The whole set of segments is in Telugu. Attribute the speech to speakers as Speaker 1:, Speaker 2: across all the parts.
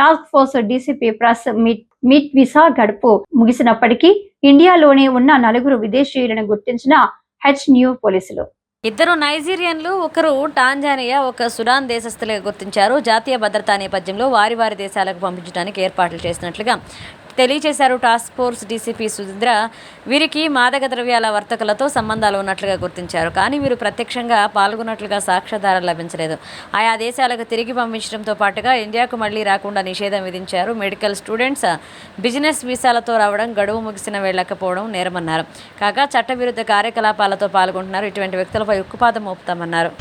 Speaker 1: Task force DCP press meet meet visa గడుపు ముగిసినప్పటికీ ఇండియాలోనే ఉన్న నలుగురు విదేశీయులను గుర్తించిన హెచ్ న్యూ పోలీసులు.
Speaker 2: ఇద్దరు నైజీరియన్లు ఒకరు టాంజానియా ఒక సుడాన్ దేశస్థులుగా గుర్తించారు. జాతీయ భద్రతా నేపథ్యంలో వారి వారి దేశాలకు పంపించడానికి ఏర్పాట్లు చేసినట్లుగా తెలియజేశారు టాస్క్ ఫోర్స్ డీసీపీ సుధీంద్ర వీరికి మాదక ద్రవ్యాల వర్తకులతో సంబంధాలు ఉన్నట్లుగా గుర్తించారు. కానీ వీరు ప్రత్యక్షంగా పాల్గొన్నట్లుగా సాక్ష్యాధారాలు లభించలేదు. ఆయా దేశాలకు తిరిగి పంపించడంతో పాటుగా ఇండియాకు మళ్ళీ రాకుండా నిషేధం విధించారు మెడికల్ స్టూడెంట్స్. బిజినెస్ వీసాలతో రావడం గడువు ముగిసిన వెళ్ళకపోవడం నేరమన్నారు. కాగా చట్టవిరుద్ధ కార్యకలాపాలతో పాల్గొంటున్నారు. ఇటువంటి వ్యక్తులపై ఉక్కుపాదం మోపుతామన్నారు.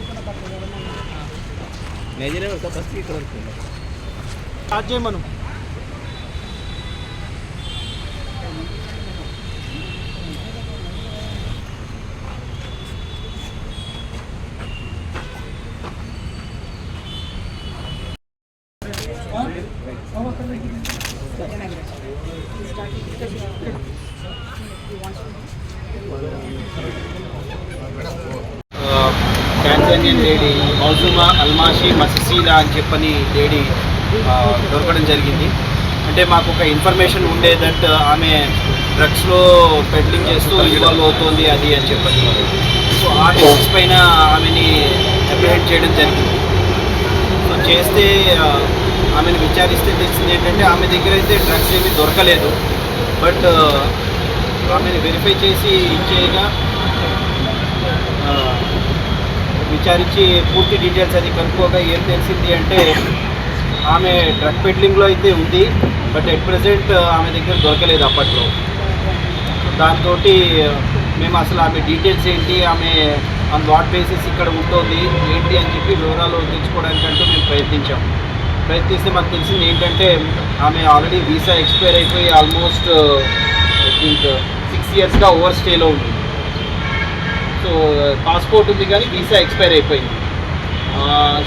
Speaker 3: నైజీరియా వరకు ఫస్ట్ ఇక్కడ వరకు
Speaker 4: స్టార్ట్ చేయమను
Speaker 3: టాంజానియన్ లేడీ మౌజుమా అల్మాషి మససీలా అని చెప్పని లేడీ దొరకడం జరిగింది. అంటే మాకు ఒక ఇన్ఫర్మేషన్ ఉండే దట్ ఆమె డ్రగ్స్లో పెడ్లింగ్ చేస్తూ ఇన్వాల్వ్ అవుతుంది అది అని చెప్పని. సో ఆ బేసిస్ పైన ఆమెని అప్రిహెండ్ చేయడం జరిగింది. సో చేస్తే ఆమెను విచారిస్తే తెలిసింది ఏంటంటే ఆమె దగ్గర అయితే డ్రగ్స్ ఏమీ దొరకలేదు. బట్ ఆమెను వెరిఫై చేసి ఇచ్చేయగా విచారించి పూర్తి డీటెయిల్స్ అది కనుక్కోగా ఏం తెలిసింది అంటే ఆమె డ్రగ్ పెడ్లింగ్లో అయితే ఉంది బట్ ఎట్ ప్రజెంట్ ఆమె దగ్గర దొరకలేదు అప్పట్లో. దాంతో మేము అసలు ఆమె డీటెయిల్స్ ఏంటి ఆమె ఆన్ వాట్ బేసిస్ ఇక్కడ ఉంటుంది ఏంటి అని చెప్పి వివరాలు తెలుసుకోవడానికంటూ మేము ప్రయత్నించాం. ప్రయత్నిస్తే మాకు తెలిసింది ఏంటంటే ఆమె ఆల్రెడీ వీసా ఎక్స్పైర్ అయిపోయి ఆల్మోస్ట్ ఐ థింక్ సిక్స్ ఇయర్స్గా ఓవర్ స్టేలో ఉంది. సో పాస్పోర్ట్ ఉంది కానీ వీసా ఎక్స్పైర్ అయిపోయింది.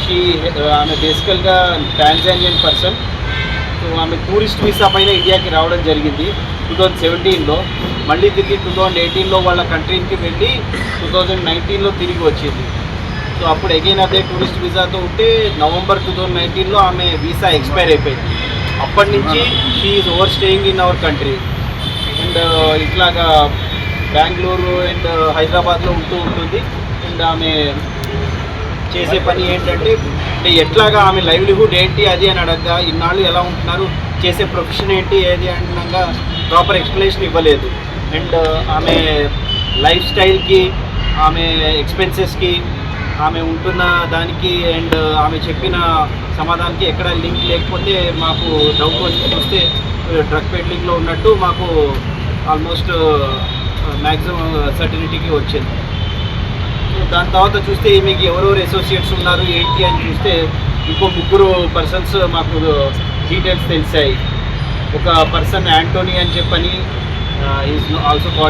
Speaker 3: షీ ఆమె బేసికల్గా టాంజానియన్ పర్సన్ సో ఆమె టూరిస్ట్ వీసా పైన ఇండియాకి రావడం జరిగింది టూ థౌజండ్ సెవెంటీన్లో మళ్ళీ తిరిగి టూ థౌజండ్ ఎయిటీన్లో వాళ్ళ కంట్రీకి వెళ్ళి టూ థౌజండ్ నైన్టీన్లో తిరిగి వచ్చింది. సో అప్పుడు అగైన్ అదే టూరిస్ట్ వీసాతో ఉంటే నవంబర్ టూ థౌజండ్ నైన్టీన్లో ఆమె వీసా ఎక్స్పైర్ అయిపోయింది. అప్పటి నుంచి she is over staying in our country and ఇట్లాగా బెంగళూరు అండ్ హైదరాబాద్లో ఉంటూ ఉంటుంది. అండ్ ఆమె చేసే పని ఏంటంటే అంటే ఎట్లాగా ఆమె లైవ్లీహుడ్ ఏంటి అది అని అడగగా ఇన్నాళ్ళు ఎలా ఉంటున్నారు చేసే ప్రొఫెషన్ ఏంటి ఏది అనగా ప్రాపర్ ఎక్స్ప్లెనేషన్ ఇవ్వలేదు. అండ్ uh, ఆమె లైఫ్ స్టైల్కి ఆమె ఎక్స్పెన్సెస్కి ఆమె ఉంటున్న దానికి అండ్ uh, ఆమె చెప్పిన సమాధానానికి ఎక్కడ లింక్ లేకపోతే మాకు డౌట్ వస్తే డ్రగ్ పెడ్లింగ్లో uh, ఉన్నట్టు మాకు ఆల్మోస్ట్ మ్యాక్సిమం సర్టినిటీకి uh, వచ్చింది. దాని తర్వాత చూస్తే మీకు ఎవరెవరు అసోసియేట్స్ ఉన్నారు ఏంటి అని చూస్తే ఇంకో ముగ్గురు పర్సన్స్ మాకు uh, డీటెయిల్స్ తెలిసాయి. ఒక పర్సన్ యాంటోనీ అని చెప్పని ఈజ్ ఆల్సో కాల్డ్